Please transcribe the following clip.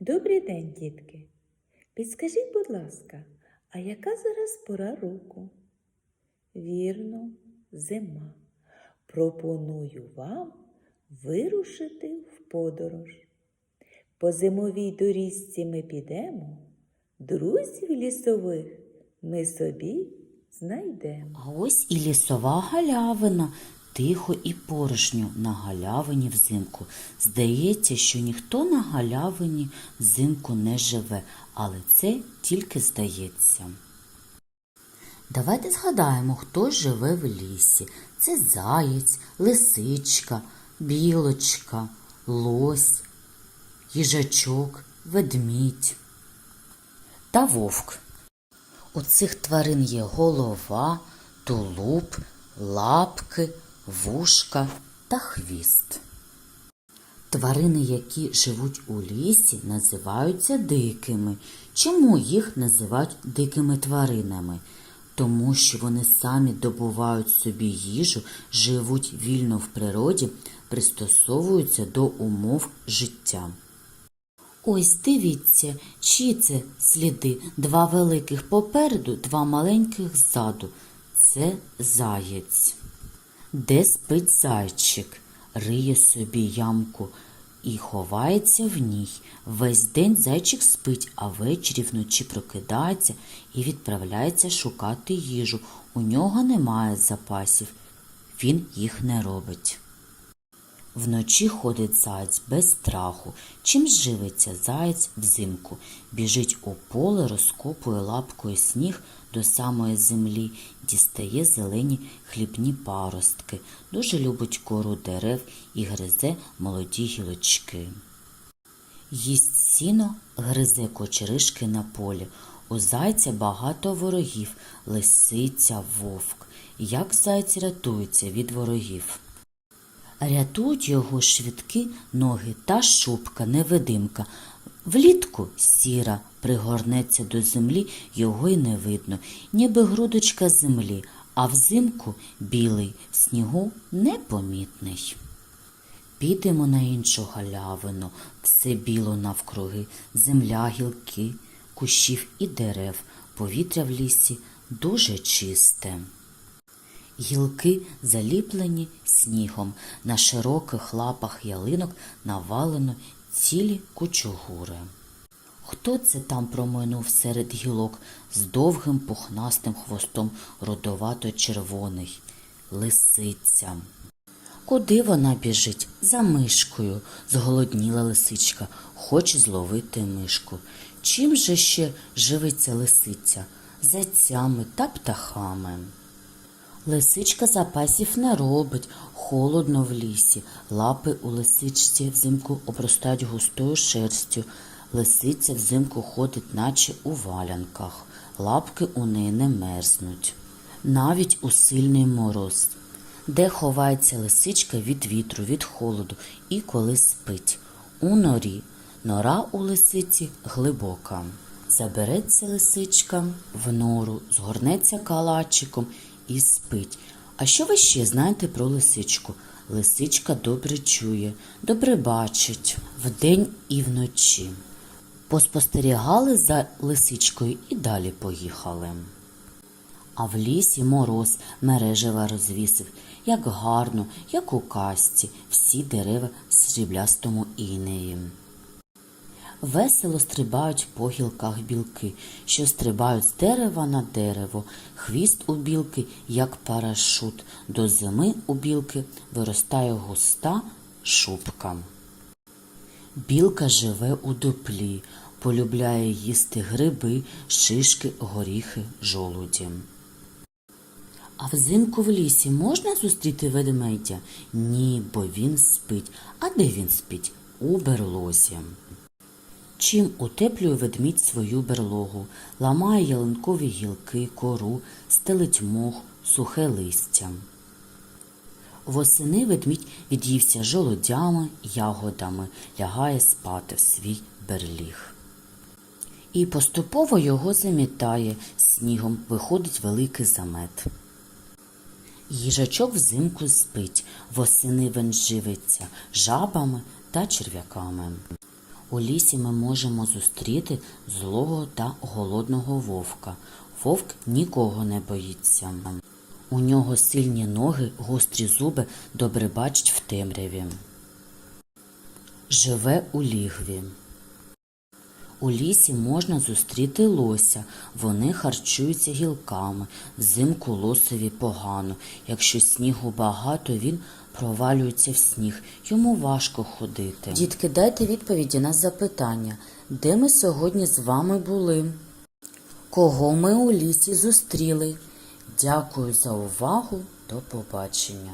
Добрий день, дітки. Підскажіть, будь ласка, а яка зараз пора року? Вірно, зима. Пропоную вам вирушити в подорож. По зимовій доріжці ми підемо, друзів лісових ми собі знайдемо. А ось і лісова галявина, тихо і порожньо на галявині взимку. Здається, що ніхто на галявині взимку не живе, але це тільки здається. Давайте згадаємо, хто живе в лісі. Це заєць, лисичка, білочка, лось, їжачок, ведмідь та вовк. У цих тварин є голова, тулуб, лапки, вушка та хвіст. Тварини, які живуть у лісі, називаються дикими. Чому їх називають дикими тваринами? Тому що вони самі добувають собі їжу, живуть вільно в природі, пристосовуються до умов життя. Ось дивіться, чиї це сліди два великих попереду, два маленьких ззаду. Це заєць. Де спить зайчик, риє собі ямку і ховається в ній. Весь день зайчик спить, а ввечері вночі прокидається і відправляється шукати їжу. У нього немає запасів, він їх не робить. Вночі ходить заєць без страху. Чим живиться заєць взимку? Біжить у поле, розкопує лапкою сніг до самої землі, дістає зелені хлібні паростки, дуже любить кору дерев і гризе молоді гілочки. Їсть сіно, гризе кочеришки на полі. У зайця багато ворогів, лисиця, вовк. Як зайць рятується від ворогів? Рятують його швидкі ноги та шубка, невидимка. Влітку сіра пригорнеться до землі, його й не видно, ніби грудочка землі, а взимку білий в снігу непомітний. Підемо на іншу галявину, все біло навкруги, земля, гілки, кущів і дерев, повітря в лісі дуже чисте. Гілки заліплені снігом, на широких лапах ялинок навалено цілі кучугури. Хто це там проминув серед гілок з довгим пухнастим хвостом родовато-червоний? Лисиця. Куди вона біжить? За мишкою. Зголодніла лисичка, хоче зловити мишку. Чим же ще живиться лисиця? Зайцями та птахами. Лисичка запасів не робить, холодно в лісі. Лапи у лисичці взимку обростають густою шерстю. Лисиця взимку ходить, наче у валянках. Лапки у неї не мерзнуть. Навіть у сильний мороз. Де ховається лисичка від вітру, від холоду і коли спить. У норі. Нора у лисиці глибока. Забереться лисичка в нору, згорнеться калачиком і спить. А що ви ще знаєте про лисичку? Лисичка добре чує, добре бачить вдень і вночі. Поспостерігали за лисичкою і далі поїхали. А в лісі мороз мережева розвісив, як гарно, як у казці, всі дерева сріблястому інеї. Весело стрибають по гілках білки, що стрибають з дерева на дерево. Хвіст у білки, як парашут. До зими у білки виростає густа шубка. Білка живе у дуплі, полюбляє їсти гриби, шишки, горіхи, жолуді. А взимку в лісі можна зустріти ведмедя? Ні, бо він спить. А де він спить? У берлозі. Чим утеплює ведмідь свою берлогу, ламає ялинкові гілки, кору, стелить мох, сухе листя. Восени ведмідь від'ївся жолодями, ягодами, лягає спати в свій берліг. І поступово його замітає, снігом виходить великий замет. Їжачок взимку спить, восени він живиться жабами та черв'яками. У лісі ми можемо зустріти злого та голодного вовка. Вовк нікого не боїться. У нього сильні ноги, гострі зуби, добре бачить в темряві. Живе у лігві. У лісі можна зустріти лося. Вони харчуються гілками. Взимку лосові погано. Якщо снігу багато, він провалюється в сніг. Йому важко ходити. Дітки, дайте відповіді на запитання, де ми сьогодні з вами були? Кого ми у лісі зустріли? Дякую за увагу. До побачення.